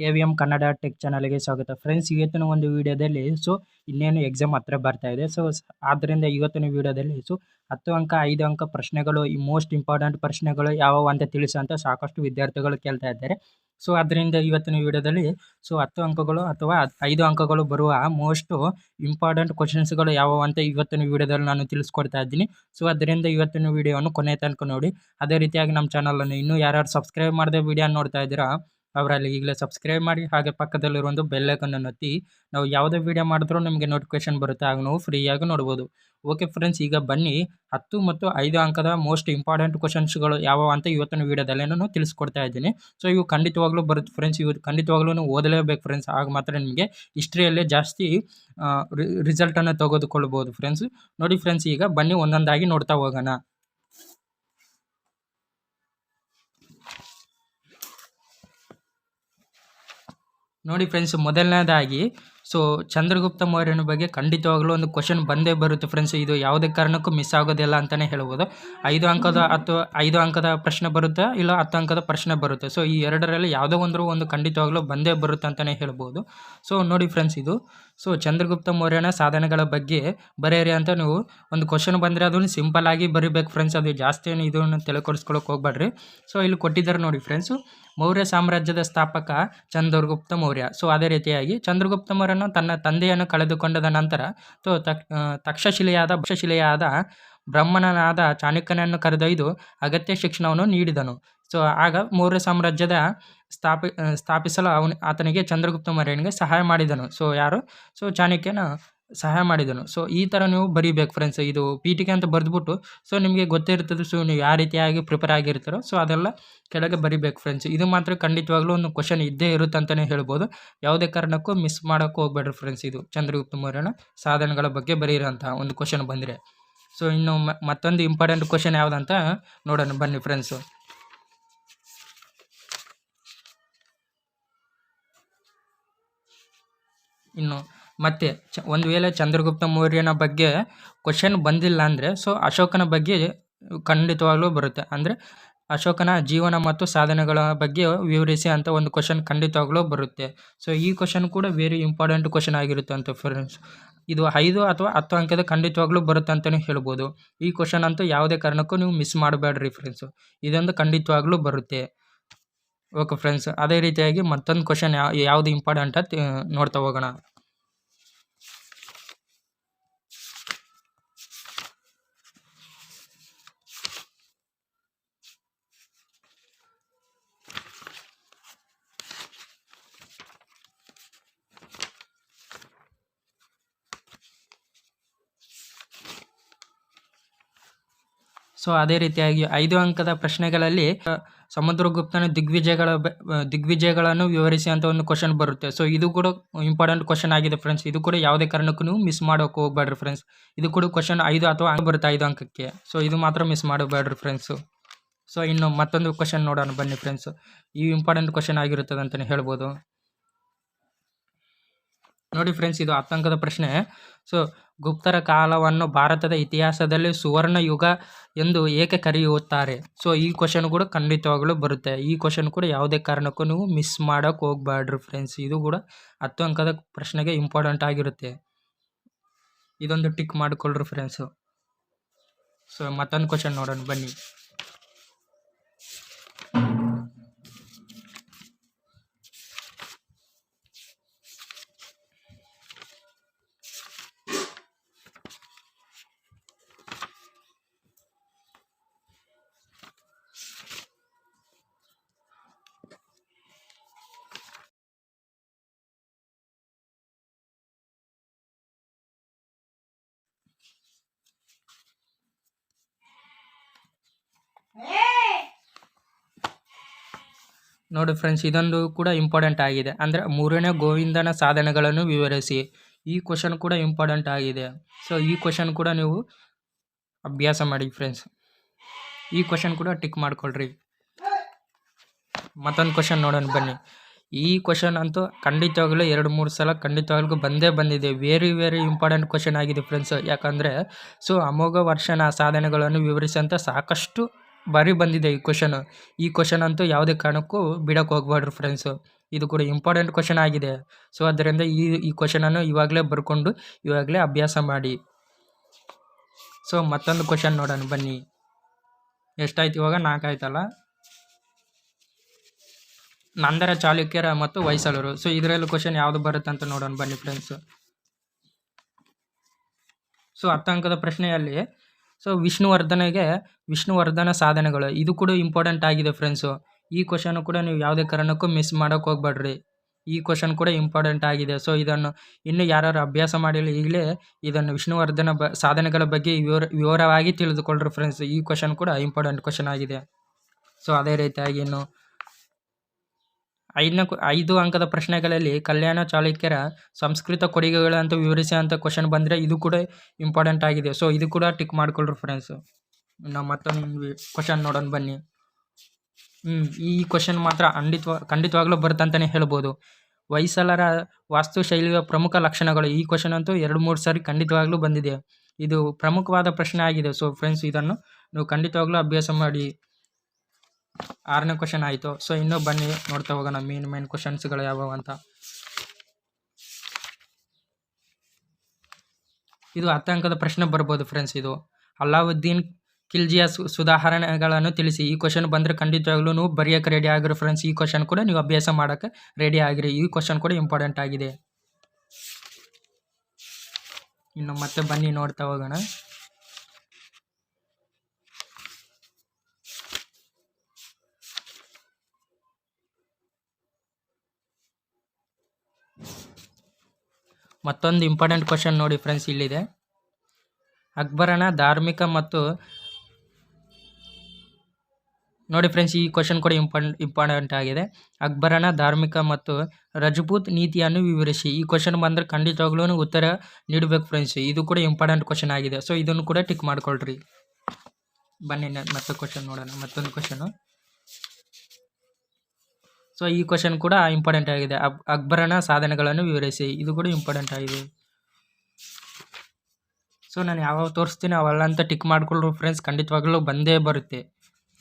K V M Kannada tech ಚಾನಲ್ಗೆ ಸ್ವಾಗತ. Friends ಇವತ್ತಿನ ಒಂದು ವಿಡಿಯೋದಲ್ಲಿ ಸೊ ಇನ್ನೇನು ಎಕ್ಸಾಮ್ ಹತ್ರ ಬರ್ತಾ ಇದೆ. ಸೊ ಆದ್ದರಿಂದ ಇವತ್ತಿನ ವಿಡಿಯೋದಲ್ಲಿ ಸೊ ಹತ್ತು ಅಂಕ, ಐದು ಅಂಕ ಪ್ರಶ್ನೆಗಳು, ಈ ಮೋಸ್ಟ್ ಇಂಪಾರ್ಟೆಂಟ್ ಪ್ರಶ್ನೆಗಳು ಯಾವುವು ಅಂತ ತಿಳಿಸು ಅಂತ ಸಾಕಷ್ಟು ವಿದ್ಯಾರ್ಥಿಗಳು ಕೇಳ್ತಾ ಇದ್ದಾರೆ. ಸೊ ಅದರಿಂದ ಇವತ್ತಿನ ವಿಡಿಯೋದಲ್ಲಿ ಸೊ ಹತ್ತು ಅಂಕಗಳು ಅಥವಾ ಐದು ಅಂಕಗಳು ಬರುವ ಮೋಸ್ಟು ಇಂಪಾರ್ಟೆಂಟ್ ಕ್ವಶನ್ಸ್ಗಳು ಯಾವುವು ಅಂತ ಇವತ್ತಿನ ವಿಡಿಯೋದಲ್ಲಿ ನಾನು ತಿಳಿಸ್ಕೊಡ್ತಾ ಇದ್ದೀನಿ. ಸೊ ಅದರಿಂದ ಇವತ್ತಿನ ವಿಡಿಯೋವನ್ನು ಕೊನೆ ತನಕ ನೋಡಿ. ಅದೇ ರೀತಿಯಾಗಿ ನಮ್ಮ ಚಾನಲನ್ನು ಇನ್ನೂ ಯಾರ್ಯಾರು ಸಬ್ಸ್ಕ್ರೈಬ್ ಮಾಡದೆ ವಿಡಿಯೋ ನೋಡ್ತಾ ಇದ್ದೀರಾ ಅವರಲ್ಲಿ ಈಗಲೇ ಸಬ್ಸ್ಕ್ರೈಬ್ ಮಾಡಿ, ಹಾಗೆ ಪಕ್ಕದಲ್ಲಿರೋ ಒಂದು ಬೆಲ್ಲೈಕನ್ನು ಒತ್ತಿ, ನಾವು ಯಾವುದೇ ವೀಡಿಯೋ ಮಾಡಿದ್ರೂ ನಿಮಗೆ ನೋಟಿಫಿಕೇಶನ್ ಬರುತ್ತೆ ಆಗ ನಾವು ಫ್ರೀಯಾಗಿ ನೋಡ್ಬೋದು. ಓಕೆ ಫ್ರೆಂಡ್ಸ್ ಈಗ ಬನ್ನಿ, ಹತ್ತು ಮತ್ತು ಐದು ಅಂಕದ ಮೋಸ್ಟ್ ಇಂಪಾರ್ಟೆಂಟ್ ಕ್ವಶನ್ಸ್ಗಳು ಯಾವ ಅಂತ ಇವತ್ತಿನ ವೀಡಿಯೋದಲ್ಲಿ ನಾನು ತಿಳಿಸ್ಕೊಡ್ತಾ ಇದ್ದೀನಿ. ಸೊ ಇವು ಖಂಡಿತವಾಗ್ಲೂ ಬರುತ್ತೆ ಫ್ರೆಂಡ್ಸ್ ಇವು ಖಂಡಿತವಾಗ್ಲೂ ಓದಲೇಬೇಕು ಫ್ರೆಂಡ್ಸ್ ಆಗ ಮಾತ್ರ ನಿಮಗೆ ಹಿಸ್ಟ್ರಿಯಲ್ಲೇ ಜಾಸ್ತಿ ರಿಸಲ್ಟನ್ನು ತೆಗೆದುಕೊಳ್ಬೋದು ಫ್ರೆಂಡ್ಸ್ ನೋಡಿ ಫ್ರೆಂಡ್ಸ್ ಈಗ ಬನ್ನಿ ಒಂದೊಂದಾಗಿ ನೋಡ್ತಾ ಹೋಗೋಣ. ನೋಡಿ ಫ್ರೆಂಡ್ಸ್ ಮೊದಲನೇದಾಗಿ ಸೊ ಚಂದ್ರಗುಪ್ತ ಮೌರ್ಯನ ಬಗ್ಗೆ ಖಂಡಿತವಾಗಲೂ ಒಂದು ಕ್ವಶನ್ ಬಂದೇ ಬರುತ್ತೆ ಫ್ರೆಂಡ್ಸ್ ಇದು ಯಾವುದೇ ಕಾರಣಕ್ಕೂ ಮಿಸ್ ಆಗೋದಿಲ್ಲ ಅಂತಲೇ ಹೇಳ್ಬೋದು. ಐದು ಅಂಕದ ಅಥವಾ ಐದು ಅಂಕದ ಪ್ರಶ್ನೆ ಬರುತ್ತೆ ಇಲ್ಲ ಹತ್ತು ಅಂಕದ ಪ್ರಶ್ನೆ ಬರುತ್ತೆ? ಸೊ ಈ ಎರಡರಲ್ಲಿ ಯಾವುದೋ ಒಂದರೂ ಒಂದು ಖಂಡಿತವಾಗ್ಲೂ ಬಂದೇ ಬರುತ್ತೆ ಅಂತಲೇ ಹೇಳ್ಬೋದು. ಸೊ ನೋಡಿ ಫ್ರೆಂಡ್ಸ್ ಇದು. ಸೊ ಚಂದ್ರಗುಪ್ತ ಮೌರ್ಯನ ಸಾಧನೆಗಳ ಬಗ್ಗೆ ಬರೆಯಿರಿ ಅಂತ ನೀವು ಒಂದು ಕ್ವಶನ್ ಬಂದರೆ ಅದನ್ನು ಸಿಂಪಲ್ ಆಗಿ ಬರಿಬೇಕು ಫ್ರೆಂಡ್ಸ್ ಅದು ಜಾಸ್ತಿ ಏನು ಇದನ್ನು ತಲೆಕೊಡಿಸ್ಕೊಳಕ್ಕೆ ಹೋಗ್ಬೇಡ್ರಿ. ಸೊ ಇಲ್ಲಿ ಕೊಟ್ಟಿದ್ದಾರೆ ನೋಡಿ ಫ್ರೆಂಡ್ಸು ಮೌರ್ಯ ಸಾಮ್ರಾಜ್ಯದ ಸ್ಥಾಪಕ ಚಂದ್ರಗುಪ್ತ ಮೌರ್ಯ. ಸೊ ಅದೇ ರೀತಿಯಾಗಿ ಚಂದ್ರಗುಪ್ತ ಮೌರ್ಯನು ತನ್ನ ತಂದೆಯನ್ನು ಕಳೆದುಕೊಂಡದ ನಂತರ ಸೊ ತಕ್ಷಶಿಲೆಯಾದ, ಭಕ್ಷಶಿಲೆಯಾದ ಬ್ರಹ್ಮಣನಾದ ಚಾಣಕ್ಯನನ್ನು ಕರೆದೊಯ್ದು ಅಗತ್ಯ ಶಿಕ್ಷಣವನ್ನು ನೀಡಿದನು. ಸೊ, ಆಗ ಮೌರ್ಯ ಸಾಮ್ರಾಜ್ಯದ ಸ್ಥಾಪಿ ಸ್ಥಾಪಿಸಲು ಅವನು, ಆತನಿಗೆ ಚಂದ್ರಗುಪ್ತ ಮೌರ್ಯನಿಗೆ ಸಹಾಯ ಮಾಡಿದನು. ಸೊ, ಯಾರು? ಸೊ, ಚಾಣಕ್ಯನ ಸಹಾಯ ಮಾಡಿದನು. ಸೊ ಈ ಥರ ನೀವು ಬರೀಬೇಕು ಫ್ರೆಂಡ್ಸ್ ಇದು ಪಿ ಟಿಕೆ ಅಂತ ಬರೆದ್ಬಿಟ್ಟು ಸೊ ನಿಮಗೆ ಗೊತ್ತಿರ್ತದೆ ಸೊ ನೀವು ಯಾವ ರೀತಿಯಾಗಿ ಪ್ರಿಪೇರ್ ಆಗಿರ್ತಾರೋ ಸೊ ಅದೆಲ್ಲ ಕೆಳಗೆ ಬರಿಬೇಕು ಫ್ರೆಂಡ್ಸ್ ಇದು ಮಾತ್ರ ಖಂಡಿತವಾಗ್ಲೂ ಒಂದು ಕ್ವಶನ್ ಇದ್ದೇ ಇರುತ್ತೆ ಅಂತಲೇ ಹೇಳ್ಬೋದು. ಯಾವುದೇ ಕಾರಣಕ್ಕೂ ಮಿಸ್ ಮಾಡೋಕ್ಕೂ ಹೋಗ್ಬೇಡ್ರಿ ಫ್ರೆಂಡ್ಸ್ ಇದು ಚಂದ್ರಗುಪ್ತ ಮೌರ್ಯನ ಸಾಧನೆಗಳ ಬಗ್ಗೆ ಬರೀರೋಂಥ ಒಂದು ಕ್ವಶನ್ ಬಂದರೆ ಸೊ ಇನ್ನು ಮತ್ತೊಂದು ಇಂಪಾರ್ಟೆಂಟ್ ಕ್ವಶನ್ ಯಾವುದಂತ ನೋಡೋಣ, ಬನ್ನಿ ಫ್ರೆಂಡ್ಸು ಇನ್ನು ಮತ್ತು ಚ, ಒಂದು ವೇಳೆ ಚಂದ್ರಗುಪ್ತ ಮೌರ್ಯನ ಬಗ್ಗೆ ಕ್ವಶನ್ ಬಂದಿಲ್ಲ ಅಂದರೆ ಸೊ ಅಶೋಕನ ಬಗ್ಗೆ ಖಂಡಿತವಾಗ್ಲೂ ಬರುತ್ತೆ. ಅಂದರೆ ಅಶೋಕನ ಜೀವನ ಮತ್ತು ಸಾಧನೆಗಳ ಬಗ್ಗೆ ವಿವರಿಸಿ ಅಂತ ಒಂದು ಕ್ವಶನ್ ಖಂಡಿತವಾಗ್ಲೂ ಬರುತ್ತೆ. ಸೊ ಈ ಕ್ವಶನ್ ಕೂಡ ವೆರಿ ಇಂಪಾರ್ಟೆಂಟ್ ಕ್ವಶನ್ ಆಗಿರುತ್ತೆ ಅಂತ ಫ್ರೆಂಡ್ಸ್ ಇದು ಐದು ಅಥವಾ ಹತ್ತು ಅಂಕದ ಖಂಡಿತವಾಗ್ಲೂ ಬರುತ್ತೆ ಅಂತಲೇ ಹೇಳ್ಬೋದು. ಈ ಕ್ವಶನ್ ಅಂತೂ ಯಾವುದೇ ಕಾರಣಕ್ಕೂ ನೀವು ಮಿಸ್ ಮಾಡಬೇಡ್ರಿ ಫ್ರೆಂಡ್ಸು ಇದೊಂದು ಖಂಡಿತವಾಗ್ಲೂ ಬರುತ್ತೆ. ಓಕೆ ಫ್ರೆಂಡ್ಸ್ ಅದೇ ರೀತಿಯಾಗಿ ಮತ್ತೊಂದು ಕ್ವಶನ್ ಯಾವ ಯಾವುದು ಇಂಪಾರ್ಟೆಂಟ್ ಅಂತ ನೋಡ್ತಾ ಹೋಗೋಣ. ಸೊ ಅದೇ ರೀತಿಯಾಗಿ ಐದು ಅಂಕದ ಪ್ರಶ್ನೆಗಳಲ್ಲಿ ಸಮುದ್ರಗುಪ್ತನ ದಿಗ್ವಿಜಯಗಳ ದಿಗ್ವಿಜಯಗಳನ್ನು ವಿವರಿಸಿ ಅಂತ ಒಂದು ಕ್ವಶನ್ ಬರುತ್ತೆ. ಸೊ ಇದು ಕೂಡ ಇಂಪಾರ್ಟೆಂಟ್ ಕ್ವಶನ್ ಆಗಿದೆ ಫ್ರೆಂಡ್ಸ್ ಇದು ಕೂಡ ಯಾವುದೇ ಕಾರಣಕ್ಕೂ ಮಿಸ್ ಮಾಡೋಕೆ ಹೋಗ್ಬೇಡ್ರಿ ಫ್ರೆಂಡ್ಸ್ ಇದು ಕೂಡ ಕ್ವಶನ್ ಐದು ಅಥವಾ ಬರುತ್ತೆ ಐದು ಅಂಕಕ್ಕೆ. ಸೊ ಇದು ಮಾತ್ರ ಮಿಸ್ ಮಾಡಬೇಡ್ರಿ ಫ್ರೆಂಡ್ಸು ಸೊ ಇನ್ನು ಮತ್ತೊಂದು ಕ್ವಶನ್ ನೋಡೋಣ ಬನ್ನಿ ಫ್ರೆಂಡ್ಸ್ ಈ ಇಂಪಾರ್ಟೆಂಟ್ ಕ್ವಶನ್ ಆಗಿರುತ್ತದೆ ಅಂತಲೇ ಹೇಳ್ಬೋದು. ನೋಡಿ ಫ್ರೆಂಡ್ಸ್ ಇದು ಹತ್ತಂಕದ ಪ್ರಶ್ನೆ. ಸೊ ಗುಪ್ತರ ಕಾಲವನ್ನು ಭಾರತದ ಇತಿಹಾಸದಲ್ಲಿ ಸುವರ್ಣ ಯುಗ ಎಂದು ಏಕೆ ಕರೆಯುತ್ತಾರೆ? ಸೊ ಈ ಕ್ವಶನ್ ಕೂಡ ಖಂಡಿತವಾಗಲೂ ಬರುತ್ತೆ. ಈ ಕ್ವಶನ್ ಕೂಡ ಯಾವುದೇ ಕಾರಣಕ್ಕೂ ನೀವು ಮಿಸ್ ಮಾಡೋಕೆ ಹೋಗ್ಬೇಡ್ರಿ ಫ್ರೆಂಡ್ಸ್ ಇದು ಕೂಡ ಹತ್ತು ಅಂಕದ ಪ್ರಶ್ನೆಗೆ ಇಂಪಾರ್ಟೆಂಟ್ ಆಗಿರುತ್ತೆ. ಇದೊಂದು ಟಿಕ್ ಮಾಡಿಕೊಳ್ಳ್ರಿ ಫ್ರೆಂಡ್ಸು ಸೊ ಮತ್ತೊಂದು ಕ್ವಶನ್ ನೋಡೋಣ. ಬನ್ನಿ. ನೋಡಿ ಫ್ರೆಂಡ್ಸ್ ಇದೊಂದು ಕೂಡ ಇಂಪಾರ್ಟೆಂಟ್ ಆಗಿದೆ. ಅಂದರೆ ಮೂರನೇ ಗೋವಿಂದನ ಸಾಧನೆಗಳನ್ನು ವಿವರಿಸಿ. ಈ ಕ್ವಶನ್ ಕೂಡ ಇಂಪಾರ್ಟೆಂಟ್ ಆಗಿದೆ. ಸೊ ಈ ಕ್ವಶನ್ ಕೂಡ ನೀವು ಅಭ್ಯಾಸ ಮಾಡಿ ಫ್ರೆಂಡ್ಸ್ ಈ ಕ್ವಶನ್ ಕೂಡ ಟಿಕ್ ಮಾಡ್ಕೊಳ್ರಿ. ಮತ್ತೊಂದು ಕ್ವಶನ್ ನೋಡೋಣ, ಬನ್ನಿ. ಈ ಕ್ವಶನ್ ಅಂತೂ ಖಂಡಿತವಾಗ್ಲೂ ಎರಡು, ಮೂರು ಸಲ ಖಂಡಿತವಾಗ್ಲೂ ಬಂದೇ ಬಂದಿದೆ. ವೆರಿ ವೆರಿ ಇಂಪಾರ್ಟೆಂಟ್ ಕ್ವಶನ್ ಆಗಿದೆ ಫ್ರೆಂಡ್ಸ್ ಯಾಕಂದರೆ ಸೊ ಅಮೋಘ ವರ್ಷನ ಸಾಧನೆಗಳನ್ನು ವಿವರಿಸಂತ ಸಾಕಷ್ಟು ಬಾರಿ ಬಂದಿದೆ ಈ ಕ್ವಶನ್ ಈ ಕ್ವಶನ್ ಅಂತೂ ಯಾವುದೇ ಕಾರಣಕ್ಕೂ ಬಿಡೋಕೆ ಹೋಗ್ಬಾರ್ದು ಫ್ರೆಂಡ್ಸು ಇದು ಕೂಡ ಇಂಪಾರ್ಟೆಂಟ್ ಕ್ವಶನ್ ಆಗಿದೆ. ಸೊ ಅದರಿಂದ ಈ ಈ ಕ್ವಶನನ್ನು ಇವಾಗಲೇ ಬರ್ಕೊಂಡು ಇವಾಗಲೇ ಅಭ್ಯಾಸ ಮಾಡಿ. ಸೊ ಮತ್ತೊಂದು ಕ್ವಶನ್ ನೋಡೋಣ, ಬನ್ನಿ. ಎಷ್ಟಾಯ್ತು ಇವಾಗ? ನಾಲ್ಕು ಆಯ್ತಲ್ಲ ನಂದರ ಚಾಲುಕ್ಯರ ಮತ್ತು ಹೊಯ್ಸಳರು. ಸೊ ಇದರಲ್ಲಿ ಕ್ವಶನ್ ಯಾವುದು ಬರುತ್ತೆ ಅಂತ ನೋಡೋಣ, ಬನ್ನಿ ಫ್ರೆಂಡ್ಸು ಸೊ ಹತ್ತು ಪ್ರಶ್ನೆಯಲ್ಲಿ ಸೊ ವಿಷ್ಣುವರ್ಧನೆಗೆ ವಿಷ್ಣುವರ್ಧನ ಸಾಧನೆಗಳು. ಇದು ಕೂಡ ಇಂಪಾರ್ಟೆಂಟ್ ಆಗಿದೆ ಫ್ರೆಂಡ್ಸು ಈ ಕ್ವಶನ್ ಕೂಡ ನೀವು ಯಾವುದೇ ಕಾರಣಕ್ಕೂ ಮಿಸ್ ಮಾಡೋಕೆ ಹೋಗ್ಬೇಡ್ರಿ. ಈ ಕ್ವಶನ್ ಕೂಡ ಇಂಪಾರ್ಟೆಂಟ್ ಆಗಿದೆ. ಸೊ ಇದನ್ನು ಇನ್ನು ಯಾರು ಅಭ್ಯಾಸ ಮಾಡಿಲ್ಲ, ಈಗಲೇ ಇದನ್ನು ವಿಷ್ಣುವರ್ಧನ ಬ, ಸಾಧನೆಗಳ ಬಗ್ಗೆ ವಿವರ, ವಿವರವಾಗಿ ತಿಳಿದುಕೊಳ್ಳ್ರಿ ಫ್ರೆಂಡ್ಸ್ ಈ ಕ್ವಶನ್ ಕೂಡ ಇಂಪಾರ್ಟೆಂಟ್ ಕ್ವಶನ್ ಆಗಿದೆ. ಸೊ ಅದೇ ರೀತಿಯಾಗಿ ಇನ್ನು ಐದನೇ ಐದು ಅಂಕದ ಪ್ರಶ್ನೆಗಳಲ್ಲಿ ಕಲ್ಯಾಣ ಚಾಲುಕ್ಯರ ಸಂಸ್ಕೃತ ಕೊಡುಗೆಗಳಂತ ವಿವರಿಸಿ ಅಂತ ಕ್ವಶನ್ ಬಂದರೆ ಇದು ಕೂಡ ಇಂಪಾರ್ಟೆಂಟ್ ಆಗಿದೆ. ಸೊ ಇದು ಕೂಡ ಟಿಕ್ ಮಾಡ್ಕೊಳ್ರಿ ಫ್ರೆಂಡ್ಸು ನಾವು ಮತ್ತೊಂದು ಕ್ವಶನ್ ನೋಡೋಣ ಬನ್ನಿ. ಈ ಕ್ವಶನ್ ಮಾತ್ರ ಖಂಡಿತವ ಖಂಡಿತವಾಗ್ಲೂ ಬರುತ್ತಂತಲೇ ಹೇಳ್ಬೋದು. ವಾಸ್ತು ವಾಸ್ತುಶೈಲಿಯ ಪ್ರಮುಖ ಲಕ್ಷಣಗಳು. ಈ ಕ್ವಶನ್ ಅಂತೂ ಎರಡು ಮೂರು ಸಾರಿ ಖಂಡಿತವಾಗ್ಲೂ ಬಂದಿದೆ. ಇದು ಪ್ರಮುಖವಾದ ಪ್ರಶ್ನೆ ಆಗಿದೆ. ಸೊ ಫ್ರೆಂಡ್ಸ್ ಇದನ್ನು ನೀವು ಖಂಡಿತವಾಗ್ಲೂ ಅಭ್ಯಾಸ ಮಾಡಿ. ಆರನೇ ಕ್ವಶನ್ ಆಯಿತು. ಸೊ ಇನ್ನೂ ಬನ್ನಿ, ನೋಡ್ತಾ ಹೋಗೋಣ ಮೇನ್ ಮೇನ್ ಕ್ವಶನ್ಸ್ಗಳು ಯಾವುವು ಅಂತ. ಇದು ಹತ್ತು ಪ್ರಶ್ನೆ ಬರ್ಬೋದು ಫ್ರೆಂಡ್ಸ್ ಇದು. ಅಲ್ಲಾವುದ್ದೀನ್ ಖಿಲ್ಜಿಯ ಸುಧಾರಣೆಗಳನ್ನು ತಿಳಿಸಿ. ಈ ಕ್ವಶನ್ ಬಂದರೆ ಖಂಡಿತವಾಗ್ಲೂ ನೀವು ಬರೆಯೋಕೆ ರೆಡಿ ಆಗಿರೋ ಫ್ರೆಂಡ್ಸ್ ಈ ಕ್ವಶನ್ ಕೂಡ ನೀವು ಅಭ್ಯಾಸ ಮಾಡೋಕ್ಕೆ ರೆಡಿ ಆಗಿರಿ. ಈ ಕ್ವಶನ್ ಕೂಡ ಇಂಪಾರ್ಟೆಂಟ್ ಆಗಿದೆ. ಇನ್ನು ಮತ್ತೆ ಬನ್ನಿ, ನೋಡ್ತಾ ಹೋಗೋಣ. ಮತ್ತೊಂದು ಇಂಪಾರ್ಟೆಂಟ್ ಕ್ವಶನ್ ನೋಡಿ ಫ್ರೆಂಡ್ಸ್ ಇಲ್ಲಿದೆ. ಅಕ್ಬರನ ಧಾರ್ಮಿಕ ಮತ್ತು ನೋಡಿ ಫ್ರೆಂಡ್ಸ್ ಈ ಕ್ವಶನ್ ಕೂಡ ಇಂಪಾರ್ಟೆಂಟ್ ಇಂಪಾರ್ಟೆಂಟ್ ಆಗಿದೆ. ಅಕ್ಬರನ ಧಾರ್ಮಿಕ ಮತ್ತು ರಜಪೂತ್ ನೀತಿಯನ್ನು ವಿವರಿಸಿ. ಈ ಕ್ವಶನ್ ಬಂದರೆ ಖಂಡಿತವಾಗ್ಲೂ ಉತ್ತರ ನೀಡಬೇಕು ಫ್ರೆಂಡ್ಸ್ ಇದು ಕೂಡ ಇಂಪಾರ್ಟೆಂಟ್ ಕ್ವಶನ್ ಆಗಿದೆ. ಸೊ ಇದನ್ನು ಕೂಡ ಟಿಕ್ ಮಾಡ್ಕೊಳ್ರಿ. ಬನ್ನಿ ಮತ್ತೆ ಕ್ವಶನ್ ನೋಡೋಣ. ಮತ್ತೊಂದು ಕ್ವಶನು ಸೊ ಈ ಕ್ವಶನ್ ಕೂಡ ಇಂಪಾರ್ಟೆಂಟ್ ಆಗಿದೆ. ಅಕ್ ಅಕ್ಬರನ ಸಾಧನೆಗಳನ್ನು ವಿವರಿಸಿ. ಇದು ಕೂಡ ಇಂಪಾರ್ಟೆಂಟ್ ಆಗಿದೆ. ಸೊ ನಾನು ಯಾವಾಗ ತೋರಿಸ್ತೀನಿ ಅವೆಲ್ಲ ಅಂತ ಟಿಕ್ ಮಾಡ್ಕೊಳ್ಳೋ ಫ್ರೆಂಡ್ಸ್ ಖಂಡಿತವಾಗ್ಲೂ ಬಂದೇ ಬರುತ್ತೆ.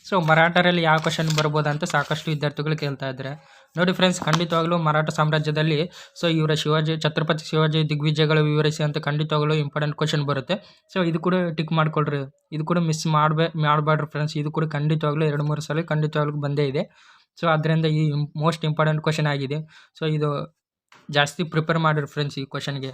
ಸೊ ಮರಾಠರಲ್ಲಿ ಯಾವ ಕ್ವಶನ್ ಬರ್ಬೋದು ಅಂತ ಸಾಕಷ್ಟು ವಿದ್ಯಾರ್ಥಿಗಳು ಕೇಳ್ತಾ ಇದ್ದಾರೆ. ನೋಡಿ ಫ್ರೆಂಡ್ಸ್ ಖಂಡಿತವಾಗ್ಲೂ ಮರಾಠ ಸಾಮ್ರಾಜ್ಯದಲ್ಲಿ ಸೊ ಇವರ ಶಿವಾಜಿ, ಛತ್ರಪತಿ ಶಿವಾಜಿ ದಿಗ್ವಿಜಯಗಳು ವಿವರಿಸಿ ಅಂತ ಖಂಡಿತವಾಗ್ಲೂ ಇಂಪಾರ್ಟೆಂಟ್ ಕ್ವಶನ್ ಬರುತ್ತೆ. ಸೊ ಇದು ಕೂಡ ಟಿಕ್ ಮಾಡ್ಕೊಳ್ರಿ. ಇದು ಕೂಡ ಮಿಸ್ ಮಾಡಬೇ ಮಾಡಬೇಡ್ರಿ ಫ್ರೆಂಡ್ಸ್ ಇದು ಕೂಡ ಖಂಡಿತವಾಗ್ಲೂ ಎರಡು ಮೂರು ಸಲ ಖಂಡಿತವಾಗ್ಲೂ ಬಂದೇ ಇದೆ. ಸೊ ಅದರಿಂದ ಈ ಮೋಸ್ಟ್ ಇಂಪಾರ್ಟೆಂಟ್ ಕ್ವಶನ್ ಆಗಿದೆ. ಸೊ ಇದು ಜಾಸ್ತಿ ಪ್ರಿಪೇರ್ ಮಾಡಿರಿ ಫ್ರೆಂಡ್ಸ್ ಈ ಕ್ವಶನ್ಗೆ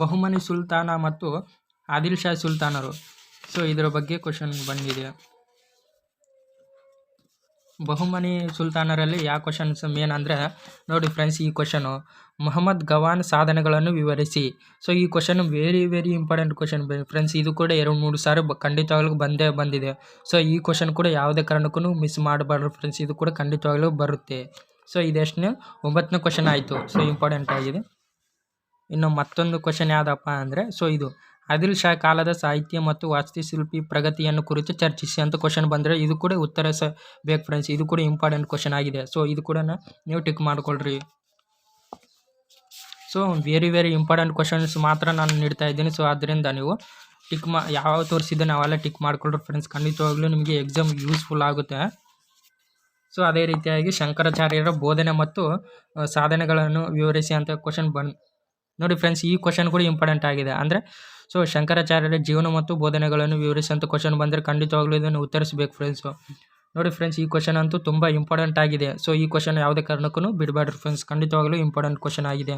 ಬಹುಮನಿ ಸುಲ್ತಾನ ಮತ್ತು ಆದಿಲ್ ಶಾ ಸುಲ್ತಾನರು. ಸೊ ಇದರ ಬಗ್ಗೆ ಕ್ವಶನ್ ಬಂದಿದೆ. ಬಹುಮನಿ ಸುಲ್ತಾನರಲ್ಲಿ ಯಾವ ಕ್ವಶನ್ಸ್ ಮೇನ್ ಅಂದರೆ, ನೋಡಿ ಫ್ರೆಂಡ್ಸ್ ಈ ಕ್ವಶನು ಮೊಹಮ್ಮದ್ ಗವಾನ್ ಸಾಧನೆಗಳನ್ನು ವಿವರಿಸಿ. ಸೊ ಈ question very very important question friends ಇದು ಕೂಡ ಎರಡು ಮೂರು ಸಾರಿ ಖಂಡಿತವಾಗ್ಲೂ ಬಂದೇ ಬಂದಿದೆ. ಸೊ ಈ ಕ್ವಶನ್ ಕೂಡ ಯಾವುದೇ ಕಾರಣಕ್ಕೂ ಮಿಸ್ ಮಾಡಬಾರ್ದು ಫ್ರೆಂಡ್ಸ್ ಇದು ಕೂಡ ಖಂಡಿತವಾಗ್ಲೂ ಬರುತ್ತೆ. ಸೊ ಇದೆಷ್ಟನೇ ಒಂಬತ್ತನೇ ಕ್ವಶನ್ ಆಯಿತು. ಸೊ ಇಂಪಾರ್ಟೆಂಟ್ ಆಗಿದೆ. ಇನ್ನು ಮತ್ತೊಂದು ಕ್ವಶನ್ ಯಾವುದಪ್ಪ ಅಂದರೆ ಸೊ ಇದು. ಆದಿಲ್ ಶಾ ಕಾಲದ ಸಾಹಿತ್ಯ ಮತ್ತು ವಾಸ್ತುಶಿಲ್ಪಿ ಪ್ರಗತಿಯನ್ನು ಕುರಿತು ಚರ್ಚಿಸಿ ಅಂತ ಕ್ವಶನ್ ಬಂದರೆ ಇದು ಕೂಡ ಉತ್ತರ ಸ ಬೇಕು ಫ್ರೆಂಡ್ಸ್ ಇದು ಕೂಡ ಇಂಪಾರ್ಟೆಂಟ್ ಕ್ವಶನ್ ಆಗಿದೆ. ಸೊ ಇದು ಕೂಡ ನೀವು ಟಿಕ್ ಮಾಡ್ಕೊಳ್ರಿ. So very very important questions ಮಾತ್ರ ನಾನು ನೀಡ್ತಾ ಇದ್ದೀನಿ. ಸೊ ಆದ್ದರಿಂದ ನೀವು ಟಿಕ್ ಮಾ, ಯಾವ ತೋರಿಸಿದ್ದೆ ನಾವೆಲ್ಲ ಟಿಕ್ ಮಾಡ್ಕೊಳ್ರಿ ಫ್ರೆಂಡ್ಸ್ ಖಂಡಿತವಾಗ್ಲೂ ನಿಮಗೆ ಎಕ್ಸಾಮ್ ಯೂಸ್ಫುಲ್ ಆಗುತ್ತೆ. ಸೊ ಅದೇ ರೀತಿಯಾಗಿ ಶಂಕರಾಚಾರ್ಯರ ಬೋಧನೆ ಮತ್ತು ಸಾಧನೆಗಳನ್ನು ವಿವರಿಸಿ ಅಂತ ಕ್ವಶನ್ ಬನ್ ನೋಡಿ ಫ್ರೆಂಡ್ಸ್ ಈ ಕ್ವಶನ್ ಕೂಡ ಇಂಪಾರ್ಟೆಂಟ್ ಆಗಿದೆ. ಅಂದರೆ ಸೊ ಶಂಕರಾಚಾರ್ಯರ ಜೀವನ ಮತ್ತು ಬೋಧನೆಗಳನ್ನು ವಿವರಿಸುವಂಥ ಕ್ವಶನ್ ಬಂದರೆ ಖಂಡಿತವಾಗ್ಲೂ ಇದನ್ನು ಉತ್ತರಿಸಬೇಕು ಫ್ರೆಂಡ್ಸು ನೋಡಿ ಫ್ರೆಂಡ್ಸ್ ಈ ಕ್ವಶನ್ ಅಂತೂ ತುಂಬ ಇಂಪಾರ್ಟೆಂಟ್ ಆಗಿದೆ. ಸೊ ಈ ಕ್ವಶನ್ ಯಾವುದೇ ಕಾರಣಕ್ಕೂ ಬಿಡಬೇಡ್ರಿ ಫ್ರೆಂಡ್ಸ್ ಖಂಡಿತವಾಗ್ಲೂ ಇಂಪಾರ್ಟೆಂಟ್ ಕ್ವಶನ್ ಆಗಿದೆ.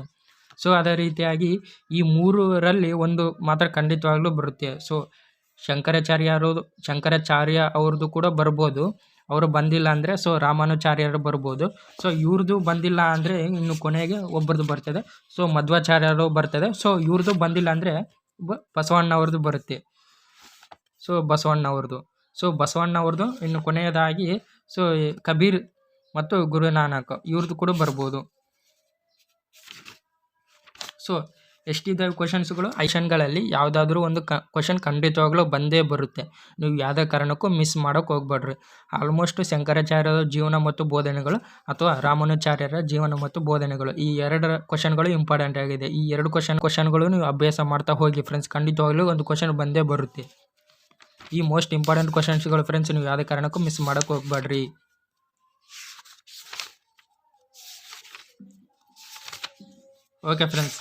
ಸೊ ಅದೇ ರೀತಿಯಾಗಿ ಈ ಮೂರರಲ್ಲಿ ಒಂದು ಮಾತ್ರ ಖಂಡಿತವಾಗ್ಲೂ ಬರುತ್ತೆ. ಸೊ ಶಂಕರಾಚಾರ್ಯರು ಶಂಕರಾಚಾರ್ಯ ಅವ್ರದ್ದು ಕೂಡ ಬರ್ಬೋದು. ಅವರು ಬಂದಿಲ್ಲ ಅಂದರೆ ಸೊ ರಾಮಾನುಚಾರ್ಯರು ಬರ್ಬೋದು. ಸೊ ಇವ್ರದ್ದು ಬಂದಿಲ್ಲ ಅಂದರೆ ಇನ್ನು ಕೊನೆಗೆ ಒಬ್ಬರದ್ದು ಬರ್ತದೆ. ಸೊ ಮಧ್ವಾಚಾರ್ಯರು ಬರ್ತದೆ. ಸೊ ಇವ್ರದ್ದು ಬಂದಿಲ್ಲ ಅಂದರೆ ಬ ಬಸವಣ್ಣ ಅವ್ರದ್ದು ಬರುತ್ತೆ. ಸೊ, ಬಸವಣ್ಣವ್ರದ್ದು. ಸೊ, ಬಸವಣ್ಣವ್ರದ್ದು ಇನ್ನು ಕೊನೆಯದಾಗಿ, ಸೊ, ಕಬೀರ್ ಮತ್ತು ಗುರುನಾನಕ್ ಇವ್ರದ್ದು ಕೂಡ ಬರ್ಬೋದು. ಸೊ ಎಷ್ಟಿದ್ದಾವೆ ಕ್ವಶನ್ಸ್ಗಳು ಐಷನ್ಗಳಲ್ಲಿ ಯಾವುದಾದ್ರೂ ಒಂದು ಕ್ವಶನ್ ಖಂಡಿತವಾಗ್ಲೂ ಬಂದೇ ಬರುತ್ತೆ. ನೀವು ಯಾವುದೇ ಕಾರಣಕ್ಕೂ ಮಿಸ್ ಮಾಡೋಕೆ ಹೋಗ್ಬೇಡ್ರಿ ಆಲ್ಮೋಸ್ಟ್ ಶಂಕರಾಚಾರ್ಯರ ಜೀವನ ಮತ್ತು ಬೋಧನೆಗಳು ಅಥವಾ ರಾಮಾನುಚಾರ್ಯರ ಜೀವನ ಮತ್ತು ಬೋಧನೆಗಳು ಈ ಎರಡರ ಕ್ವಶನ್ಗಳು ಇಂಪಾರ್ಟೆಂಟ್ ಆಗಿದೆ. ಈ ಎರಡು ಕ್ವಶನ್ ಕ್ವಶನ್ಗಳು ನೀವು ಅಭ್ಯಾಸ ಮಾಡ್ತಾ ಹೋಗಿ ಫ್ರೆಂಡ್ಸ್ ಖಂಡಿತವಾಗ್ಲೂ ಒಂದು ಕ್ವಶನ್ ಬಂದೇ ಬರುತ್ತೆ. ಈ ಮೋಸ್ಟ್ ಇಂಪಾರ್ಟೆಂಟ್ ಕ್ವಶನ್ಸ್ಗಳು ಫ್ರೆಂಡ್ಸ್ ನೀವು ಯಾವುದೇ ಕಾರಣಕ್ಕೂ ಮಿಸ್ ಮಾಡೋಕೆ ಹೋಗ್ಬೇಡ್ರಿ ಓಕೆ ಫ್ರೆಂಡ್ಸ್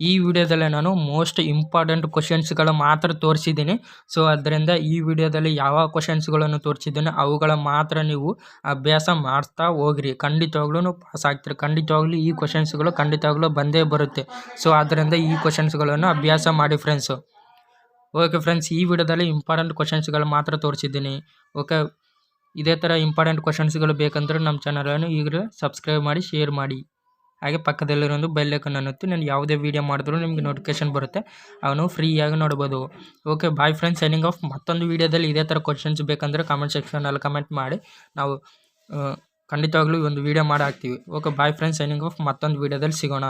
ಈ ವಿಡಿಯೋದಲ್ಲಿ ನಾನು ಮೋಸ್ಟ್ ಇಂಪಾರ್ಟೆಂಟ್ ಕ್ವಶನ್ಸ್ಗಳು ಮಾತ್ರ ತೋರಿಸಿದ್ದೀನಿ. ಸೊ ಅದರಿಂದ ಈ ವಿಡಿಯೋದಲ್ಲಿ ಯಾವ ಕ್ವಶನ್ಸ್ಗಳನ್ನು ತೋರಿಸಿದ್ದೀನಿ ಅವುಗಳ ಮಾತ್ರ ನೀವು ಅಭ್ಯಾಸ ಮಾಡ್ತಾ ಹೋಗ್ರಿ. ಖಂಡಿತವಾಗ್ಲೂ ಪಾಸ್ ಆಗ್ತೀರಿ. ಖಂಡಿತವಾಗ್ಲೂ ಈ ಕ್ವಶನ್ಸ್ಗಳು ಖಂಡಿತವಾಗ್ಲೂ ಬಂದೇ ಬರುತ್ತೆ. ಸೊ ಆದ್ದರಿಂದ ಈ ಕ್ವಶನ್ಸ್ಗಳನ್ನು ಅಭ್ಯಾಸ ಮಾಡಿ ಫ್ರೆಂಡ್ಸು ಓಕೆ ಫ್ರೆಂಡ್ಸ್ ಈ ವಿಡಿಯೋದಲ್ಲಿ ಇಂಪಾರ್ಟೆಂಟ್ ಕ್ವಶನ್ಸ್ಗಳು ಮಾತ್ರ ತೋರಿಸಿದ್ದೀನಿ. ಓಕೆ ಇದೇ ಥರ ಇಂಪಾರ್ಟೆಂಟ್ ಕ್ವಶನ್ಸ್ಗಳು ಬೇಕಂದ್ರೆ ನಮ್ಮ ಚಾನಲನ್ನು ಈಗಲೇ ಸಬ್ಸ್ಕ್ರೈಬ್ ಮಾಡಿ ಶೇರ್ ಮಾಡಿ. ಹಾಗೆ ಪಕ್ಕದಲ್ಲಿರೋದು ಬೆಲ್ ಐಕನ್ ಒತ್ತಿ ನಾನು ಯಾವುದೇ ವೀಡಿಯೋ ಮಾಡಿದ್ರು ನಿಮಗೆ ನೋಟಿಫಿಕೇಶನ್ ಬರುತ್ತೆ. ಅವನು ಫ್ರೀಯಾಗಿ ನೋಡ್ಬೋದು. Okay bye friends signing off ಮತ್ತೊಂದು ವೀಡಿಯೋದಲ್ಲಿ ಇದೇ ಥರ ಕ್ವಶನ್ಸ್ ಬೇಕಂದರೆ ಕಾಮೆಂಟ್ ಸೆಕ್ಷನಲ್ಲಿ ಕಮೆಂಟ್ ಮಾಡಿ. ನಾವು ಖಂಡಿತವಾಗ್ಲೂ ಒಂದು ವೀಡಿಯೋ ಮಾಡಿ ಹಾಕ್ತೀವಿ okay bye friends signing off ಮತ್ತೊಂದು ವೀಡಿಯೋದಲ್ಲಿ ಸಿಗೋಣ.